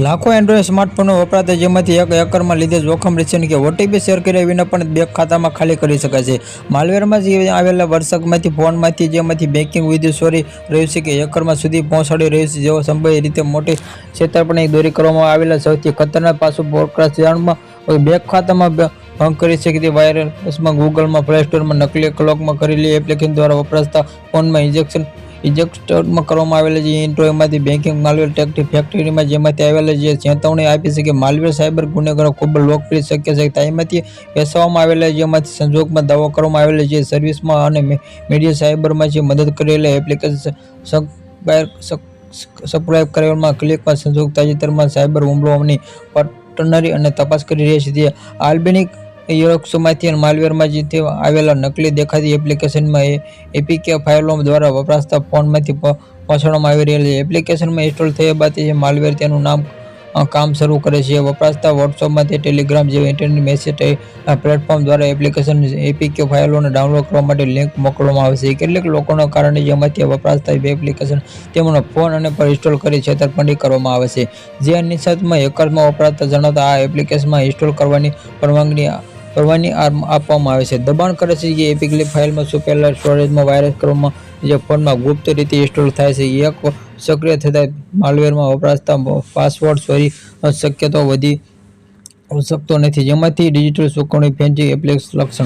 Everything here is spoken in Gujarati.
લાખો એન્ડ્રોઈડ સ્માર્ટફોનો વપરાતા જેમાંથી એક એકરમાં લીધે જોખમ રહેશે કે ઓટીપી શેર કર્યા વિના પણ બેંક ખાતામાં ખાલી કરી શકાય છે. માલવેરમાં જે આવેલા વર્ષકમાંથી ફોનમાંથી, જેમાંથી બેંકિંગ વિધિ ચોરી રહ્યું છે કે એકરમાં સુધી પહોંચાડી રહ્યું છે જેવો સંભવિત રીતે મોટી છેતરપિંડી દોરી કરવામાં આવેલા સૌથી ખતરનાક પાસું પોડકાસ્ટ જાણમાં બેંક ખાતામાં ભંગ કરી શકે તે વાયરસમાં ગૂગલમાં પ્લે સ્ટોરમાં નકલી ક્લોકમાં કરેલી એપ્લિકેશન દ્વારા વપરાશતા ફોનમાં ઇન્જેક્શન ઇજેક્ટમાં કરવામાં આવેલા જે ઇન્ટ્રોમાંથી બેન્કિંગ માલવેર ટેકટી ફેક્ટરીમાં જેમાંથી આવેલા જે ચેતવણી આપી છે કે માલવેર સાયબર ગુનેગારો ખૂબ લોકપ્રિય શક્ય છે તેમાંથી બેસવામાં આવેલા જેમાંથી સંજોગમાં દાવો કરવામાં આવેલા જે સર્વિસમાં અને મીડિયા સાયબરમાં જે મદદ કરેલા એપ્લિકેશન સબસ્ક્રાઇબ કરવામાં ક્લિકમાં સંજોગ તાજેતરમાં સાયબર હુમલોની પટનરી અને તપાસ કરી રહી છે. તે આલ્બેનિક યુરોક્સોમાંથી અને માલવેરમાં જે તે આવેલા નકલી દેખાતી એપ્લિકેશનમાં એપીકે ફાઇલો દ્વારા વપરાશતા ફોનમાંથી પહોંચાડવામાં આવી રહેલી એપ્લિકેશનમાં ઇન્સ્ટોલ થયા બાદ જે માલવેર તેનું નામ કામ શરૂ કરે છે. વપરાશતા વોટ્સઅપમાંથી ટેલિગ્રામ જેવા ઇન્ટરનેટ મેસેજ પ્લેટફોર્મ દ્વારા એપ્લિકેશન એપીકે ફાઇલોને ડાઉનલોડ કરવા માટે લિંક મોકલવામાં આવે છે. કેટલાક લોકોના કારણે જેમાંથી વપરાશતા એપ્લિકેશન તેમનો ફોન અને પર ઇન્સ્ટોલ કરી છેતરપિંડી કરવામાં આવે છે. જે નિશાતમાં હેકર્સમાં વપરાતા જણાતા આ એપ્લિકેશનમાં ઇન્સ્ટોલ કરવાની પરવાનગી પરવાની આપ- આપવામાં આવે છે. દબાણ કરે છે કે એપિકલી ફાઇલમાં છુપેલા સ્ટોરેજમાં વાયરસ કરવામાં જે ફોનમાં ગુપ્ત રીતે ઇન્સ્ટોલ થાય છે. એક સક્રિય થતા માલવેરમાં વપરાશતા પાસવર્ડ ચોરી શક્યતાઓ વધી શકતો નથી. જેમાંથી ડિજિટલ ચૂકવણી ફેન્ચિંગ એપ્લિક્સ લક્ષણો